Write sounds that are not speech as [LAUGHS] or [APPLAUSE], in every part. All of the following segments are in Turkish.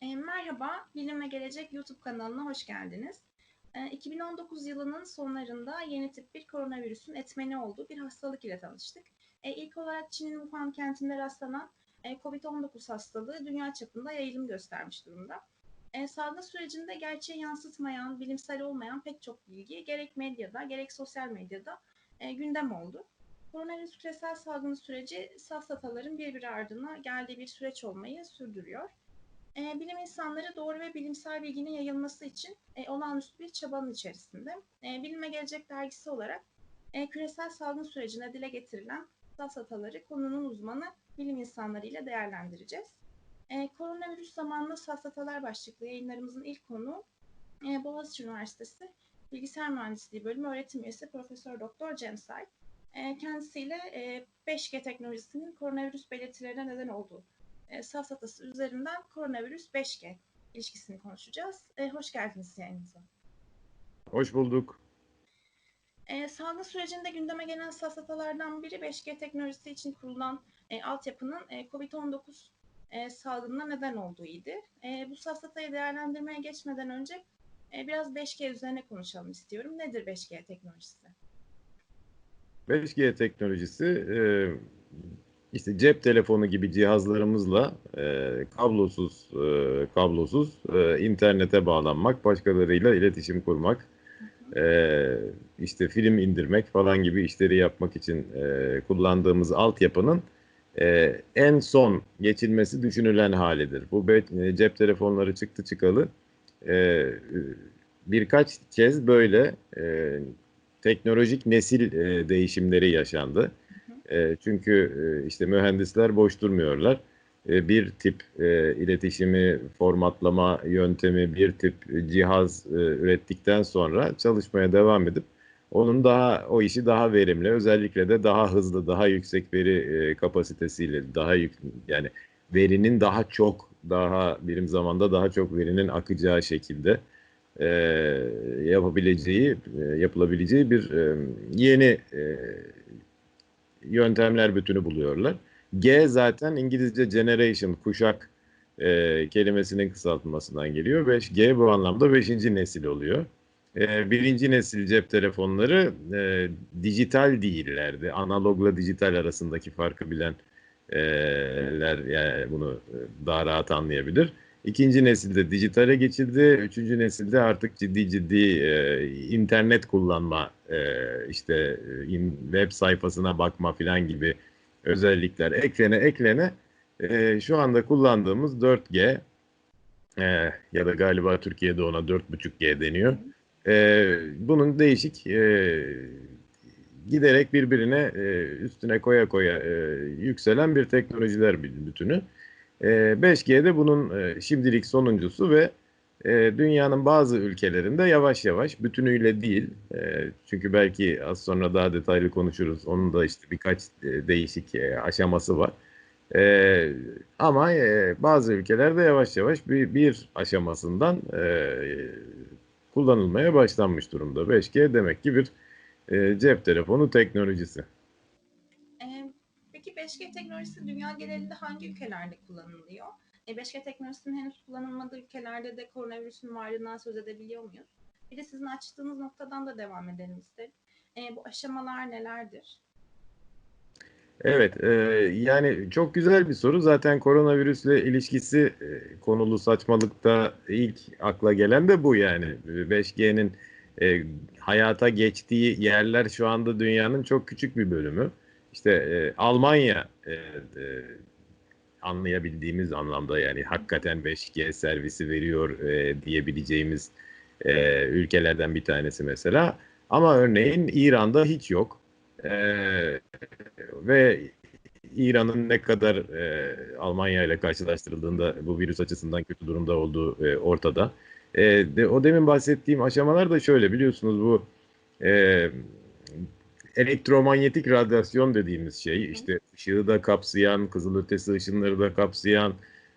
E, merhaba, Bilim ve Gelecek YouTube kanalına hoş geldiniz. E, 2019 yılının sonlarında yeni tip bir koronavirüsün etmeni olduğu bir hastalık ile tanıştık. E, ilk olarak Çin'in Wuhan kentinde rastlanan e, COVID-19 hastalığı dünya çapında yayılım göstermiş durumda. E, salgın sürecinde gerçeği yansıtmayan, bilimsel olmayan pek çok bilgi gerek medyada gerek sosyal medyada e, gündem oldu. Koronavirüs küresel salgını süreci safsataların birbiri ardına geldiği bir süreç olmayı sürdürüyor. E, bilim insanları doğru ve bilimsel bilginin yayılması için e, olağanüstü bir çabanın içerisinde. E, Bilim ve Gelecek dergisi olarak e, küresel salgın sürecinde dile getirilen safsataları konunun uzmanı bilim insanları ile değerlendireceğiz. E, koronavirüs zamanlı safsatalar başlıklı yayınlarımızın ilk konuğu e, Boğaziçi Üniversitesi Bilgisayar Mühendisliği Bölümü öğretim üyesi Profesör Doktor Cem Say. E, kendisiyle e, 5G teknolojisinin koronavirüs belirtilerine neden olduğu e, safsatası üzerinden koronavirüs 5G ilişkisini konuşacağız. E, hoş geldiniz yayınımıza. Hoş bulduk. E, salgın sürecinde gündeme gelen safsatalardan biri 5G teknolojisi için kurulan e, altyapının e, COVID-19 e, salgınına neden olduğu idi. E, bu safsatayı değerlendirmeye geçmeden önce e, biraz 5G üzerine konuşalım istiyorum. Nedir 5G teknolojisi? 5G teknolojisi e, işte cep telefonu gibi cihazlarımızla e, kablosuz e, kablosuz e, internete bağlanmak, başkalarıyla iletişim kurmak, e, işte film indirmek falan gibi işleri yapmak için e, kullandığımız altyapının e, en son geçilmesi düşünülen halidir. Bu be- cep telefonları çıktı çıkalı e, birkaç kez böyle e, teknolojik nesil e, değişimleri yaşandı. E, çünkü e, işte mühendisler boş durmuyorlar. E, bir tip iletişimi formatlama yöntemi, bir tip cihaz ürettikten sonra çalışmaya devam edip onun daha o işi daha verimli, özellikle de daha hızlı, daha yüksek veri kapasitesiyle, daha yük, yani verinin daha çok, daha birim zamanda daha çok verinin akacağı şekilde e, yapabileceği, e, yapılabileceği bir e, yeni e, yöntemler bütünü buluyorlar. G zaten İngilizce generation, kuşak e, kelimesinin kısaltılmasından geliyor. 5G bu anlamda 5. nesil oluyor. E, birinci nesil cep telefonları e, dijital değillerdi. Analogla dijital arasındaki farkı bilenler yani bunu daha rahat anlayabilir. İkinci nesilde dijitale geçildi. Üçüncü nesilde artık ciddi ciddi e, internet kullanma, e, işte in, web sayfasına bakma filan gibi özellikler eklene eklene e, şu anda kullandığımız 4G e, ya da galiba Türkiye'de ona 4.5G deniyor. E, bunun değişik e, giderek birbirine e, üstüne koya koya e, yükselen bir teknolojiler bütünü. 5G'de bunun e, şimdilik sonuncusu ve e, dünyanın bazı ülkelerinde yavaş yavaş bütünüyle değil e, çünkü belki az sonra daha detaylı konuşuruz onun da işte birkaç değişik aşaması var ama bazı ülkelerde yavaş yavaş bir, bir aşamasından kullanılmaya başlanmış durumda 5G demek ki bir cep telefonu teknolojisi. 5G teknolojisi dünya genelinde hangi ülkelerde kullanılıyor? E, 5G teknolojisinin henüz kullanılmadığı ülkelerde de koronavirüsün varlığından söz edebiliyor muyuz? Bir de sizin açtığınız noktadan da devam edelim isterim. E, bu aşamalar nelerdir? Evet, e, yani çok güzel bir soru. Zaten koronavirüsle ilişkisi e, konulu saçmalıkta ilk akla gelen de bu yani. 5G'nin e, hayata geçtiği yerler şu anda dünyanın çok küçük bir bölümü işte e, Almanya e, e, anlayabildiğimiz anlamda yani hakikaten 5G servisi veriyor e, diyebileceğimiz e, ülkelerden bir tanesi mesela. Ama örneğin İran'da hiç yok. E, ve İran'ın ne kadar e, Almanya ile karşılaştırıldığında bu virüs açısından kötü durumda olduğu e, ortada. E, de, o demin bahsettiğim aşamalar da şöyle biliyorsunuz bu e, elektromanyetik radyasyon dediğimiz şey işte ışığı da kapsayan, kızılötesi ışınları da kapsayan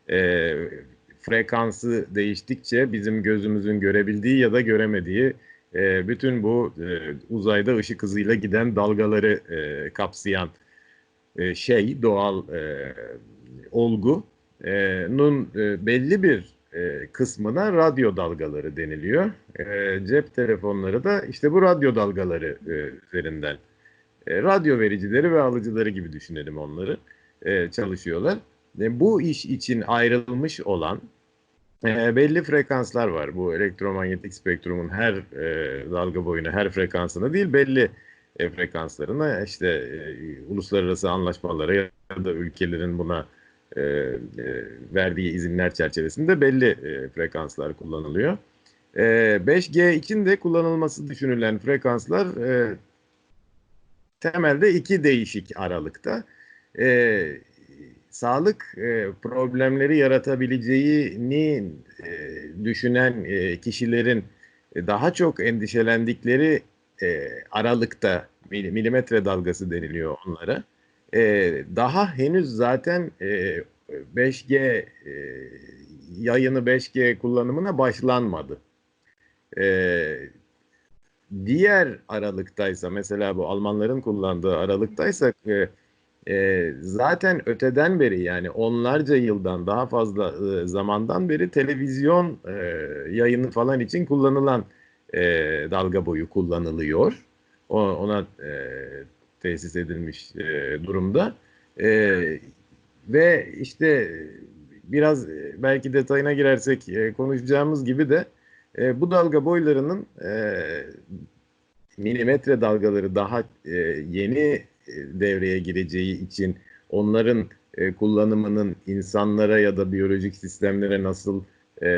e, frekansı değiştikçe bizim gözümüzün görebildiği ya da göremediği e, bütün bu e, uzayda ışık hızıyla giden dalgaları e, kapsayan e, şey doğal e, olgunun e, belli bir e, kısmına radyo dalgaları deniliyor. E, cep telefonları da işte bu radyo dalgaları e, üzerinden e, radyo vericileri ve alıcıları gibi düşünelim onları e, çalışıyorlar. E, bu iş için ayrılmış olan e, belli frekanslar var. Bu elektromanyetik spektrumun her e, dalga boyunu, her frekansını değil belli e, frekanslarına işte e, uluslararası anlaşmalara ya da ülkelerin buna e, e, verdiği izinler çerçevesinde belli e, frekanslar kullanılıyor. E, 5G için de kullanılması düşünülen frekanslar e, temelde iki değişik aralıkta. E, sağlık e, problemleri yaratabileceğini e, düşünen e, kişilerin daha çok endişelendikleri e, aralıkta milimetre dalgası deniliyor onlara. E, daha henüz zaten e, 5G e, yayını 5G kullanımına başlanmadı. E, diğer aralıktaysa mesela bu Almanların kullandığı aralıktaysa e, e, zaten öteden beri yani onlarca yıldan daha fazla e, zamandan beri televizyon e, yayını falan için kullanılan e, dalga boyu kullanılıyor. O, ona e, tesis edilmiş e, durumda. E, ve işte biraz e, belki detayına girersek e, konuşacağımız gibi de e, bu dalga boylarının e, milimetre dalgaları daha e, yeni e, devreye gireceği için onların e, kullanımının insanlara ya da biyolojik sistemlere nasıl e,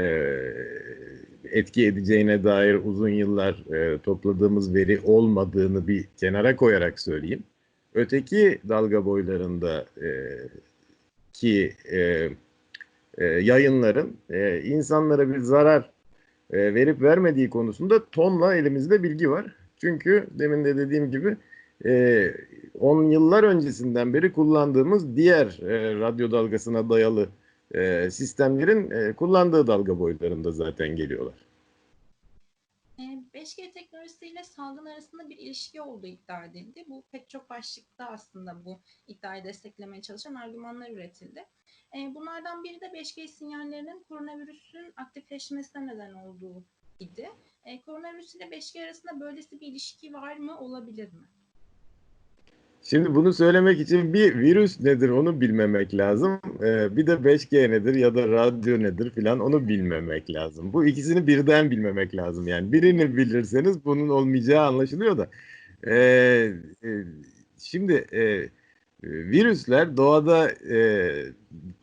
etki edeceğine dair uzun yıllar e, topladığımız veri olmadığını bir kenara koyarak söyleyeyim. Öteki dalga boylarında e, ki e, e, yayınların e, insanlara bir zarar e, verip vermediği konusunda tonla elimizde bilgi var. Çünkü demin de dediğim gibi 10 e, yıllar öncesinden beri kullandığımız diğer e, radyo dalgasına dayalı e, sistemlerin e, kullandığı dalga boyutlarında zaten geliyorlar. 5G e, teknolojisiyle salgın arasında bir ilişki olduğu iddia edildi. Bu pek çok başlıkta aslında bu iddiayı desteklemeye çalışan argümanlar üretildi. E, bunlardan biri de 5G sinyallerinin koronavirüsün aktifleşmesine neden olduğu idi. E, koronavirüs ile 5G arasında böylesi bir ilişki var mı, olabilir mi? Şimdi bunu söylemek için bir virüs nedir onu bilmemek lazım. Ee, bir de 5G nedir ya da radyo nedir filan onu bilmemek lazım. Bu ikisini birden bilmemek lazım. Yani birini bilirseniz bunun olmayacağı anlaşılıyor da. Ee, e, şimdi e, virüsler doğada e,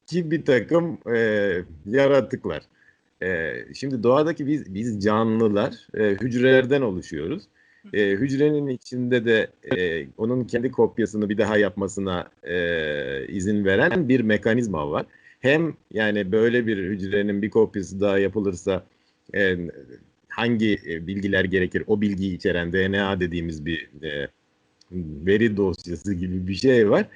ki bir takım e, yaratıklar. E, şimdi doğadaki biz, biz canlılar e, hücrelerden oluşuyoruz e, hücrenin içinde de e, onun kendi kopyasını bir daha yapmasına e, izin veren bir mekanizma var. Hem yani böyle bir hücrenin bir kopyası daha yapılırsa e, hangi bilgiler gerekir o bilgiyi içeren DNA dediğimiz bir e, veri dosyası gibi bir şey var.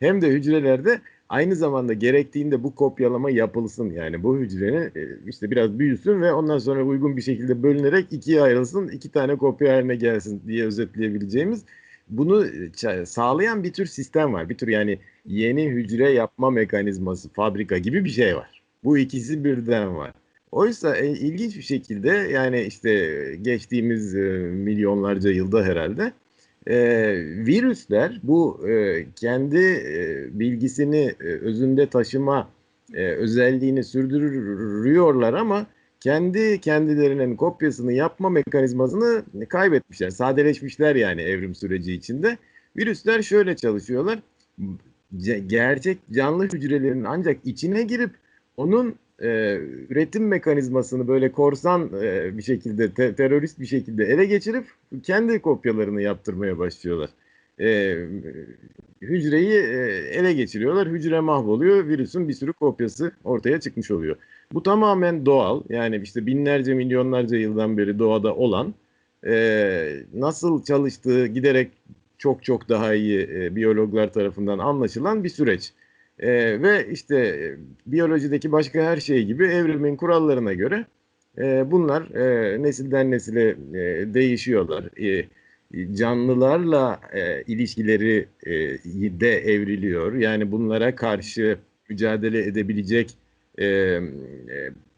Hem de hücrelerde aynı zamanda gerektiğinde bu kopyalama yapılsın. Yani bu hücrenin e, işte biraz büyüsün ve ondan sonra uygun bir şekilde bölünerek ikiye ayrılsın, iki tane kopya haline gelsin diye özetleyebileceğimiz bunu e, sağlayan bir tür sistem var. Bir tür yani yeni hücre yapma mekanizması, fabrika gibi bir şey var. Bu ikisi birden var. Oysa e, ilginç bir şekilde yani işte geçtiğimiz e, milyonlarca yılda herhalde e, virüsler bu e, kendi e, bilgisini e, özünde taşıma e, özelliğini sürdürüyorlar ama kendi kendilerinin kopyasını yapma mekanizmasını kaybetmişler. Sadeleşmişler yani evrim süreci içinde. Virüsler şöyle çalışıyorlar. Gerçek canlı hücrelerin ancak içine girip onun e, üretim mekanizmasını böyle korsan e, bir şekilde te- terörist bir şekilde ele geçirip kendi kopyalarını yaptırmaya başlıyorlar. E, hücreyi e, ele geçiriyorlar. Hücre mahvoluyor. Virüsün bir sürü kopyası ortaya çıkmış oluyor. Bu tamamen doğal. Yani işte binlerce milyonlarca yıldan beri doğada olan e, nasıl çalıştığı giderek çok çok daha iyi e, biyologlar tarafından anlaşılan bir süreç. E, ve işte e, biyolojideki başka her şey gibi evrimin kurallarına göre e, bunlar e, nesilden nesile e, değişiyorlar. E, canlılarla e, ilişkileri e, de evriliyor. Yani bunlara karşı mücadele edebilecek e, e,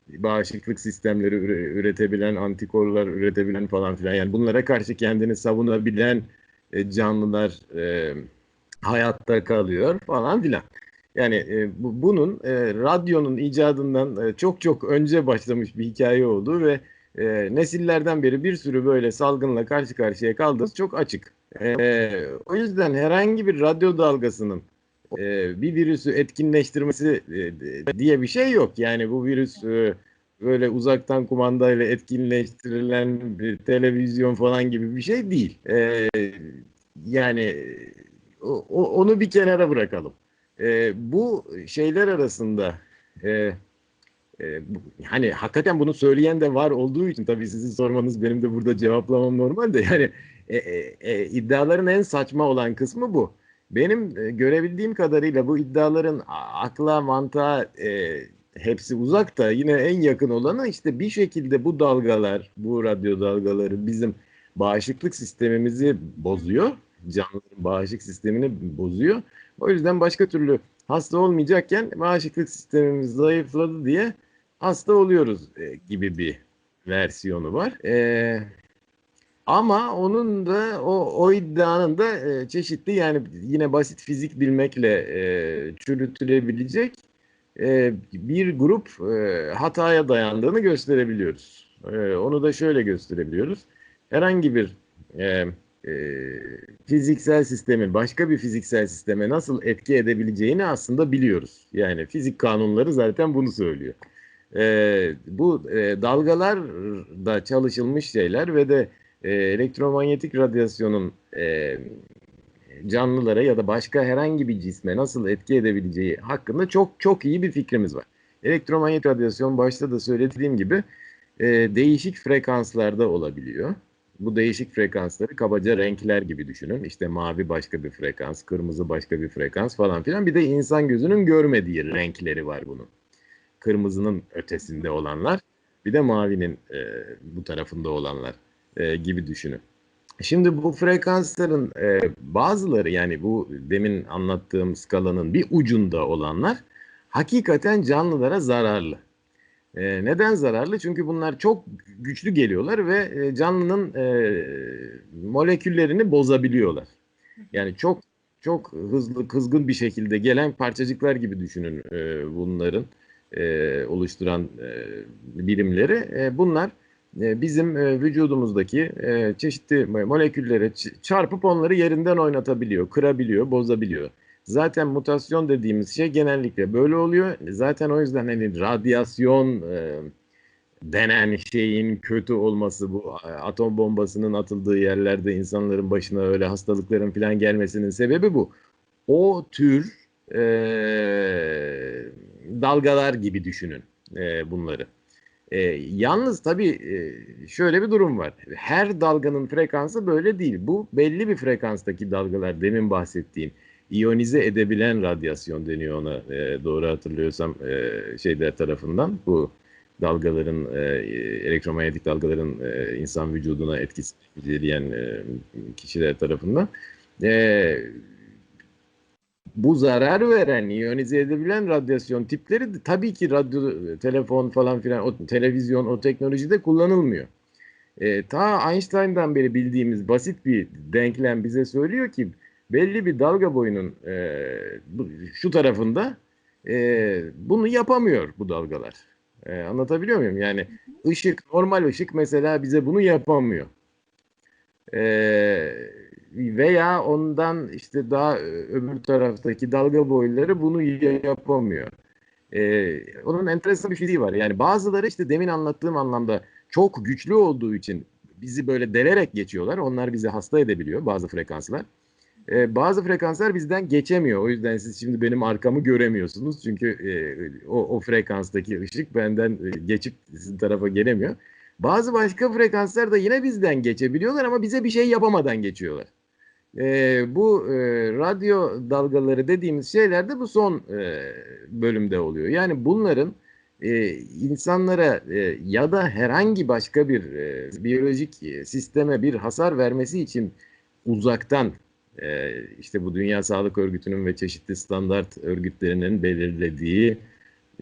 bağışıklık sistemleri üre- üretebilen, antikorlar üretebilen falan filan. Yani bunlara karşı kendini savunabilen e, canlılar e, hayatta kalıyor falan filan. Yani e, bu, bunun e, radyonun icadından e, çok çok önce başlamış bir hikaye olduğu ve e, nesillerden beri bir sürü böyle salgınla karşı karşıya kaldığımız çok açık. E, o yüzden herhangi bir radyo dalgasının e, bir virüsü etkinleştirmesi e, diye bir şey yok. Yani bu virüs e, böyle uzaktan kumandayla etkinleştirilen bir televizyon falan gibi bir şey değil. E, yani o, onu bir kenara bırakalım. E, bu şeyler arasında e, e, hani hakikaten bunu söyleyen de var olduğu için tabii sizin sormanız benim de burada cevaplamam normal de yani e, e, e, iddiaların en saçma olan kısmı bu. Benim e, görebildiğim kadarıyla bu iddiaların akla, mantığa e, hepsi uzakta. Yine en yakın olanı işte bir şekilde bu dalgalar, bu radyo dalgaları bizim bağışıklık sistemimizi bozuyor. Canlıların bağışıklık sistemini bozuyor. O yüzden başka türlü hasta olmayacakken bağışıklık sistemimiz zayıfladı diye hasta oluyoruz e, gibi bir versiyonu var. E, ama onun da o, o iddianın da e, çeşitli yani yine basit fizik bilmekle e, çürütülebilecek e, bir grup e, hataya dayandığını gösterebiliyoruz. E, onu da şöyle gösterebiliyoruz. Herhangi bir e, fiziksel sistemin başka bir fiziksel sisteme nasıl etki edebileceğini aslında biliyoruz. Yani fizik kanunları zaten bunu söylüyor. Bu dalgalar da çalışılmış şeyler ve de elektromanyetik radyasyonun canlılara ya da başka herhangi bir cisme nasıl etki edebileceği hakkında çok çok iyi bir fikrimiz var. Elektromanyetik radyasyon başta da söylediğim gibi değişik frekanslarda olabiliyor. Bu değişik frekansları kabaca renkler gibi düşünün. İşte mavi başka bir frekans, kırmızı başka bir frekans falan filan. Bir de insan gözünün görmediği renkleri var bunun. Kırmızının ötesinde olanlar, bir de mavinin e, bu tarafında olanlar e, gibi düşünün. Şimdi bu frekansların e, bazıları yani bu demin anlattığım skalanın bir ucunda olanlar hakikaten canlılara zararlı. E, neden zararlı? Çünkü bunlar çok güçlü geliyorlar ve e, canlının e, moleküllerini bozabiliyorlar. Yani çok çok hızlı kızgın bir şekilde gelen parçacıklar gibi düşünün e, bunların e, oluşturan e, birimleri. E, bunlar e, bizim e, vücudumuzdaki e, çeşitli molekülleri ç- çarpıp onları yerinden oynatabiliyor, kırabiliyor, bozabiliyor. Zaten mutasyon dediğimiz şey genellikle böyle oluyor. Zaten o yüzden hani radyasyon e, denen şeyin kötü olması bu e, atom bombasının atıldığı yerlerde insanların başına öyle hastalıkların falan gelmesinin sebebi bu. O tür e, dalgalar gibi düşünün e, bunları. E, yalnız tabii e, şöyle bir durum var. Her dalganın frekansı böyle değil. Bu belli bir frekanstaki dalgalar demin bahsettiğim iyonize edebilen radyasyon deniyor ona e, doğru hatırlıyorsam e, şeyler tarafından bu dalgaların e, elektromanyetik dalgaların e, insan vücuduna etkisi inceleyen e, kişiler tarafından e, bu zarar veren, iyonize edebilen radyasyon tipleri de tabii ki radyo, telefon falan filan, o televizyon, o teknolojide kullanılmıyor. E, ta Einstein'dan beri bildiğimiz basit bir denklem bize söylüyor ki belli bir dalga boyunun e, bu, şu tarafında e, bunu yapamıyor bu dalgalar. E, anlatabiliyor muyum? Yani ışık, normal ışık mesela bize bunu yapamıyor. E, veya ondan işte daha öbür taraftaki dalga boyları bunu yapamıyor. E, onun enteresan bir fiziği var. Yani bazıları işte demin anlattığım anlamda çok güçlü olduğu için bizi böyle delerek geçiyorlar. Onlar bizi hasta edebiliyor bazı frekanslar. Ee, bazı frekanslar bizden geçemiyor. O yüzden siz şimdi benim arkamı göremiyorsunuz. Çünkü e, o, o frekanstaki ışık benden e, geçip sizin tarafa gelemiyor. Bazı başka frekanslar da yine bizden geçebiliyorlar ama bize bir şey yapamadan geçiyorlar. E, bu e, radyo dalgaları dediğimiz şeyler de bu son e, bölümde oluyor. Yani bunların e, insanlara e, ya da herhangi başka bir e, biyolojik e, sisteme bir hasar vermesi için uzaktan işte bu Dünya Sağlık Örgütü'nün ve çeşitli standart örgütlerinin belirlediği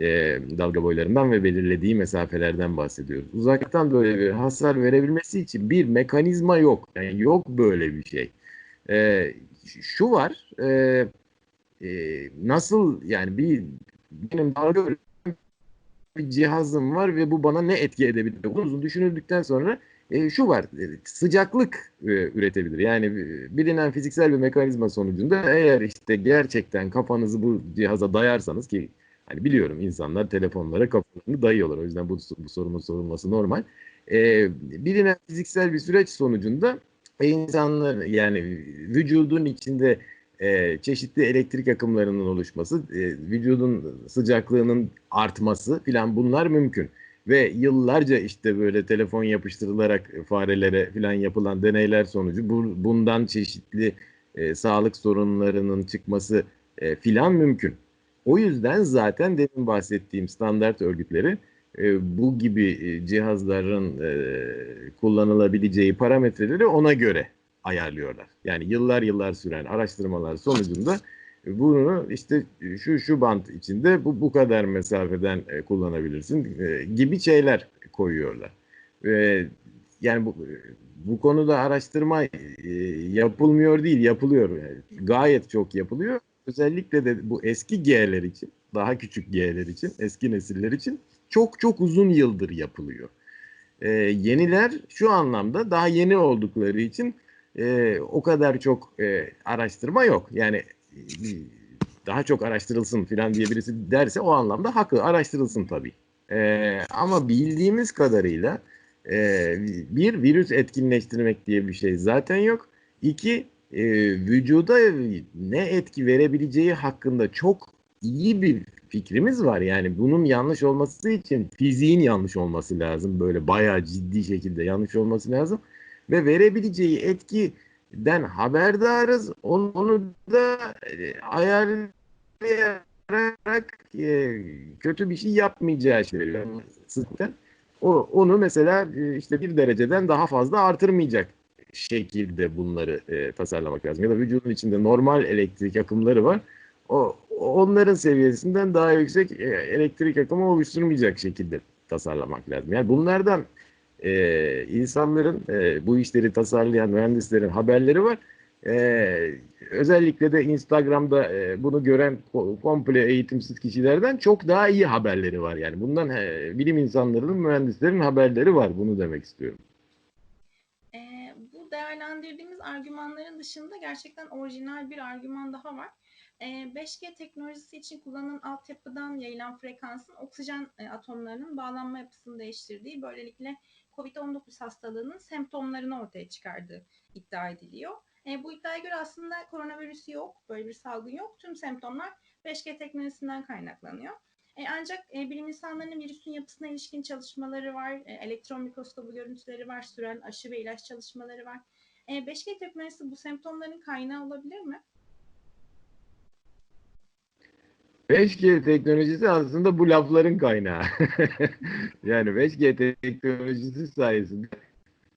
e, dalga boylarından ve belirlediği mesafelerden bahsediyoruz. Uzaktan böyle bir hasar verebilmesi için bir mekanizma yok. Yani yok böyle bir şey. E, şu var, e, e, nasıl yani bir benim dalga bir cihazım var ve bu bana ne etki edebilir? Bunu uzun düşünüldükten sonra e, şu var, e, sıcaklık e, üretebilir. Yani e, bilinen fiziksel bir mekanizma sonucunda eğer işte gerçekten kafanızı bu cihaza dayarsanız ki hani biliyorum insanlar telefonlara kafalarını dayıyorlar. O yüzden bu, bu sorunun sorulması normal. E, bilinen fiziksel bir süreç sonucunda insanlar yani vücudun içinde e, çeşitli elektrik akımlarının oluşması, e, vücudun sıcaklığının artması filan bunlar mümkün. Ve yıllarca işte böyle telefon yapıştırılarak farelere filan yapılan deneyler sonucu bu, bundan çeşitli e, sağlık sorunlarının çıkması e, filan mümkün. O yüzden zaten demin bahsettiğim standart örgütleri e, bu gibi e, cihazların e, kullanılabileceği parametreleri ona göre ayarlıyorlar. Yani yıllar yıllar süren araştırmalar sonucunda bunu işte şu şu bant içinde bu bu kadar mesafeden e, kullanabilirsin e, gibi şeyler koyuyorlar. E, yani bu bu konuda araştırma e, yapılmıyor değil, yapılıyor. Yani gayet çok yapılıyor. Özellikle de bu eski G'ler için, daha küçük G'ler için, eski nesiller için çok çok uzun yıldır yapılıyor. E, yeniler şu anlamda daha yeni oldukları için e, o kadar çok e, araştırma yok. Yani e, daha çok araştırılsın falan diye birisi derse o anlamda haklı araştırılsın tabii. E, ama bildiğimiz kadarıyla e, bir virüs etkinleştirmek diye bir şey zaten yok. İki e, vücuda ne etki verebileceği hakkında çok iyi bir fikrimiz var. Yani bunun yanlış olması için fiziğin yanlış olması lazım. Böyle bayağı ciddi şekilde yanlış olması lazım ve verebileceği etkiden haberdarız. Onu, onu da e, ayarlayarak e, kötü bir şey yapmayacağı söylüyor. Sıkten. O, onu mesela e, işte bir dereceden daha fazla artırmayacak şekilde bunları e, tasarlamak lazım. Ya da vücudun içinde normal elektrik akımları var. O onların seviyesinden daha yüksek e, elektrik akımı oluşturmayacak şekilde tasarlamak lazım. Yani bunlardan e, insanların e, bu işleri tasarlayan mühendislerin haberleri var. E, özellikle de Instagram'da e, bunu gören komple eğitimsiz kişilerden çok daha iyi haberleri var. Yani bundan e, bilim insanlarının, mühendislerin haberleri var. Bunu demek istiyorum. E, bu değerlendirdiğimiz argümanların dışında gerçekten orijinal bir argüman daha var. 5G teknolojisi için kullanılan altyapıdan yayılan frekansın oksijen atomlarının bağlanma yapısını değiştirdiği, böylelikle COVID-19 hastalığının semptomlarını ortaya çıkardığı iddia ediliyor. E, bu iddiaya göre aslında koronavirüsü yok, böyle bir salgın yok. Tüm semptomlar 5G teknolojisinden kaynaklanıyor. E, ancak e, bilim insanlarının virüsün yapısına ilişkin çalışmaları var, e, elektron mikroskobu görüntüleri var, süren aşı ve ilaç çalışmaları var. E, 5G teknolojisi bu semptomların kaynağı olabilir mi? 5G teknolojisi aslında bu lafların kaynağı. [LAUGHS] yani 5G teknolojisi sayesinde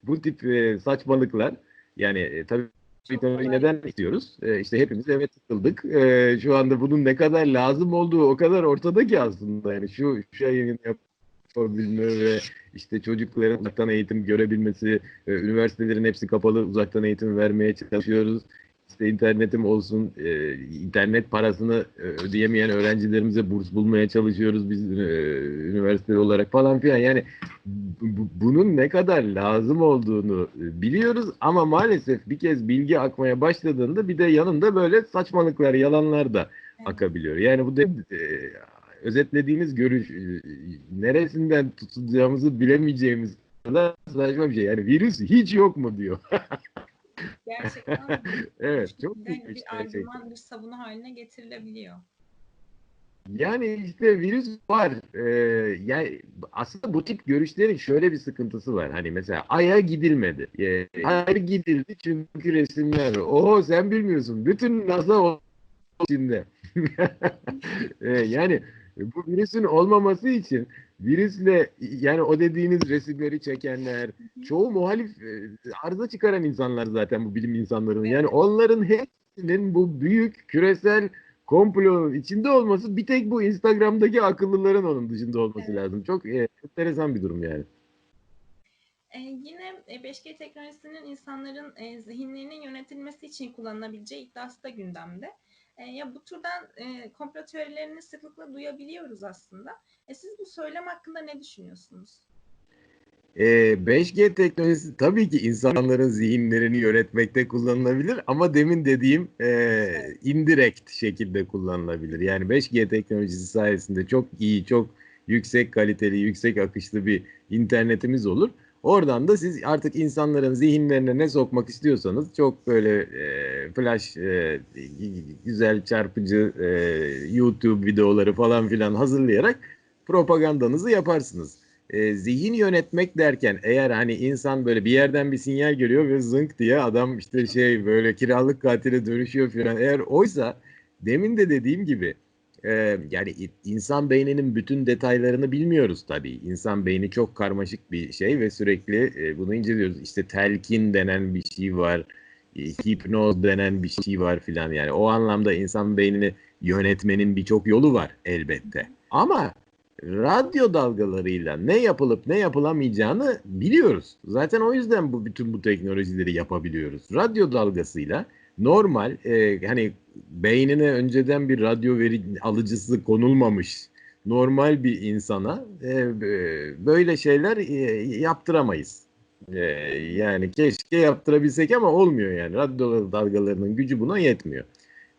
bu tip e, saçmalıklar yani e, tabii teknoloji neden istiyoruz? E, işte hepimiz eve tıkıldık. E, şu anda bunun ne kadar lazım olduğu o kadar ortada ki aslında. Yani şu, yayın yapabilme ve işte çocukların uzaktan eğitim görebilmesi, e, üniversitelerin hepsi kapalı uzaktan eğitim vermeye çalışıyoruz işte internetim olsun, e, internet parasını e, ödeyemeyen öğrencilerimize burs bulmaya çalışıyoruz biz e, üniversite olarak falan filan. Yani bu, bunun ne kadar lazım olduğunu biliyoruz ama maalesef bir kez bilgi akmaya başladığında bir de yanında böyle saçmalıklar, yalanlar da akabiliyor. Yani bu da e, özetlediğimiz görüş e, neresinden tutacağımızı bilemeyeceğimiz kadar saçma bir şey. Yani virüs hiç yok mu diyor. [LAUGHS] Gerçekten [LAUGHS] evet, çok bir, bir argüman, bir savunu haline getirilebiliyor. Yani işte virüs var. Ee, yani aslında bu tip görüşlerin şöyle bir sıkıntısı var. Hani mesela Ay'a gidilmedi. Ee, gidildi çünkü resimler. Oo sen bilmiyorsun. Bütün NASA o içinde. [LAUGHS] Ee, yani bu virüsün olmaması için virüsle yani o dediğiniz resimleri çekenler çoğu muhalif e, arıza çıkaran insanlar zaten bu bilim insanlarının. Yani onların hepsinin bu büyük küresel komplonun içinde olması bir tek bu Instagram'daki akıllıların onun dışında olması Evet. lazım. Çok e, enteresan bir durum yani. Ee, yine e, 5G teknolojisinin insanların e, zihinlerinin yönetilmesi için kullanılabileceği iddiası da gündemde. E, ya bu türden e, komplo teorilerini sıklıkla duyabiliyoruz aslında. E, siz bu söylem hakkında ne düşünüyorsunuz? E, 5G teknolojisi tabii ki insanların zihinlerini yönetmekte kullanılabilir ama demin dediğim e, indirekt şekilde kullanılabilir. Yani 5G teknolojisi sayesinde çok iyi, çok yüksek kaliteli, yüksek akışlı bir internetimiz olur. Oradan da siz artık insanların zihinlerine ne sokmak istiyorsanız çok böyle e, flash, e, güzel çarpıcı e, YouTube videoları falan filan hazırlayarak propagandanızı yaparsınız. E, zihin yönetmek derken eğer hani insan böyle bir yerden bir sinyal görüyor ve zınk diye adam işte şey böyle kiralık katile dönüşüyor filan. Eğer oysa demin de dediğim gibi ee, yani insan beyninin bütün detaylarını bilmiyoruz tabii. İnsan beyni çok karmaşık bir şey ve sürekli e, bunu inceliyoruz. İşte telkin denen bir şey var, e, hipnoz denen bir şey var filan. Yani o anlamda insan beynini yönetmenin birçok yolu var elbette. Ama radyo dalgalarıyla ne yapılıp ne yapılamayacağını biliyoruz. Zaten o yüzden bu bütün bu teknolojileri yapabiliyoruz. Radyo dalgasıyla normal e, hani beynine önceden bir radyo veri alıcısı konulmamış normal bir insana e, böyle şeyler e, yaptıramayız. E, yani keşke yaptırabilsek ama olmuyor yani. Radyo dalgalarının gücü buna yetmiyor.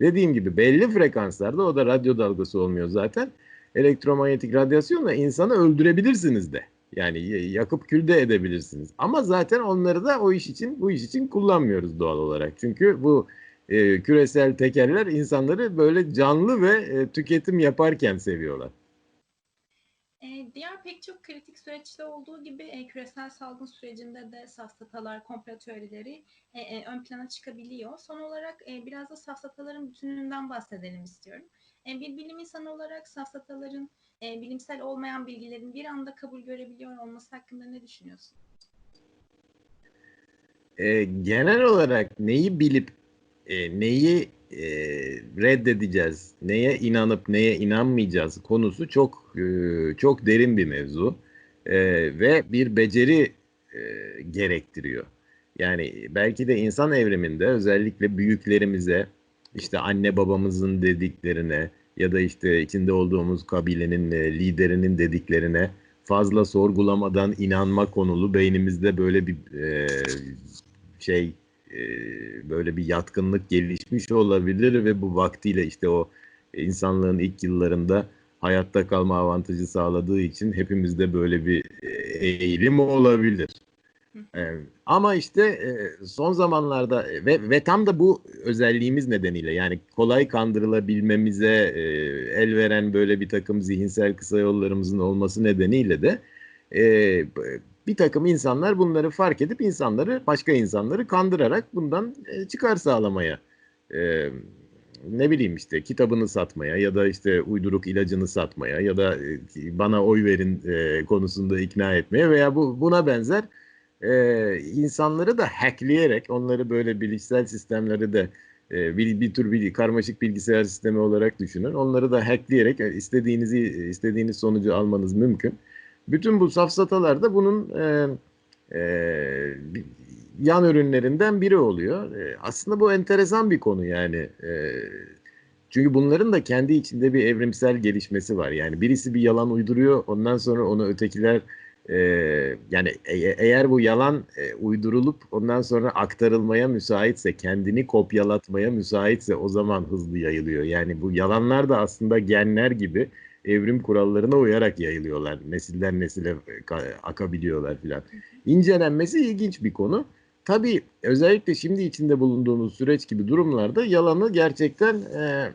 Dediğim gibi belli frekanslarda o da radyo dalgası olmuyor zaten. Elektromanyetik radyasyonla insanı öldürebilirsiniz de. Yani yakıp külde edebilirsiniz. Ama zaten onları da o iş için bu iş için kullanmıyoruz doğal olarak. Çünkü bu e, küresel tekerler insanları böyle canlı ve e, tüketim yaparken seviyorlar. E, diğer pek çok kritik süreçte olduğu gibi e, küresel salgın sürecinde de safsatalar, komplo teorileri e, e, ön plana çıkabiliyor. Son olarak e, biraz da safsataların bütününden bahsedelim istiyorum. E, bir bilim insanı olarak safsataların e, bilimsel olmayan bilgilerin bir anda kabul görebiliyor olması hakkında ne düşünüyorsun? E, genel olarak neyi bilip e, neyi e, reddedeceğiz, neye inanıp neye inanmayacağız konusu çok e, çok derin bir mevzu e, ve bir beceri e, gerektiriyor. Yani belki de insan evriminde özellikle büyüklerimize, işte anne babamızın dediklerine ya da işte içinde olduğumuz kabilenin e, liderinin dediklerine fazla sorgulamadan inanma konulu beynimizde böyle bir e, şey e, böyle bir yatkınlık gelişmiş olabilir ve bu vaktiyle işte o insanlığın ilk yıllarında hayatta kalma avantajı sağladığı için hepimizde böyle bir e, eğilim olabilir. Ee, ama işte e, son zamanlarda ve, ve tam da bu özelliğimiz nedeniyle yani kolay kandırılabilmemize e, el veren böyle bir takım zihinsel kısa yollarımızın olması nedeniyle de e, bir takım insanlar bunları fark edip insanları başka insanları kandırarak bundan e, çıkar sağlamaya e, ne bileyim işte kitabını satmaya ya da işte uyduruk ilacını satmaya ya da e, bana oy verin e, konusunda ikna etmeye veya bu buna benzer e, insanları da hackleyerek onları böyle bilişsel sistemleri de e, bir, bir tür bir karmaşık bilgisayar sistemi olarak düşünün. Onları da hackleyerek istediğinizi istediğiniz sonucu almanız mümkün. Bütün bu safsatalar da bunun e, e, yan ürünlerinden biri oluyor. E, aslında bu enteresan bir konu yani. E, çünkü bunların da kendi içinde bir evrimsel gelişmesi var. Yani birisi bir yalan uyduruyor, ondan sonra onu ötekiler e, yani e, eğer bu yalan e, uydurulup ondan sonra aktarılmaya müsaitse, kendini kopyalatmaya müsaitse o zaman hızlı yayılıyor. Yani bu yalanlar da aslında genler gibi evrim kurallarına uyarak yayılıyorlar. Nesilden nesile e, akabiliyorlar filan. İncelenmesi ilginç bir konu. Tabii özellikle şimdi içinde bulunduğumuz süreç gibi durumlarda yalanı gerçekten e,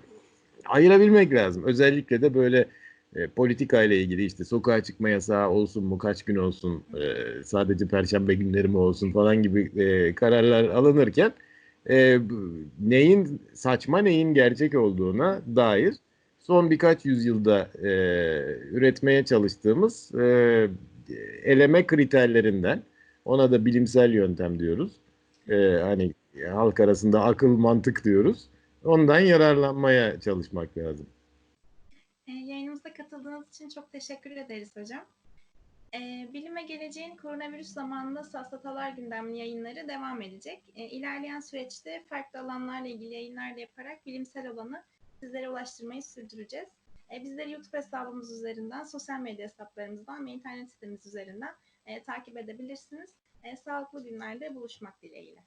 ayırabilmek lazım. Özellikle de böyle e, politika ile ilgili işte sokağa çıkma yasağı olsun mu kaç gün olsun e, sadece perşembe günleri mi olsun falan gibi e, kararlar alınırken e, neyin saçma neyin gerçek olduğuna dair son birkaç yüzyılda e, üretmeye çalıştığımız e, eleme kriterlerinden ona da bilimsel yöntem diyoruz. E, hani halk arasında akıl mantık diyoruz. Ondan yararlanmaya çalışmak lazım. E, yayınımıza katıldığınız için çok teşekkür ederiz hocam. E, Bilim ve Geleceğin koronavirüs zamanında safsatalar gündemli yayınları devam edecek. E, ilerleyen süreçte farklı alanlarla ilgili yayınlar da yaparak bilimsel olanı sizlere ulaştırmayı sürdüreceğiz. E, bizleri YouTube hesabımız üzerinden, sosyal medya hesaplarımızdan ve internet sitemiz üzerinden e, takip edebilirsiniz. E, sağlıklı günlerde buluşmak dileğiyle.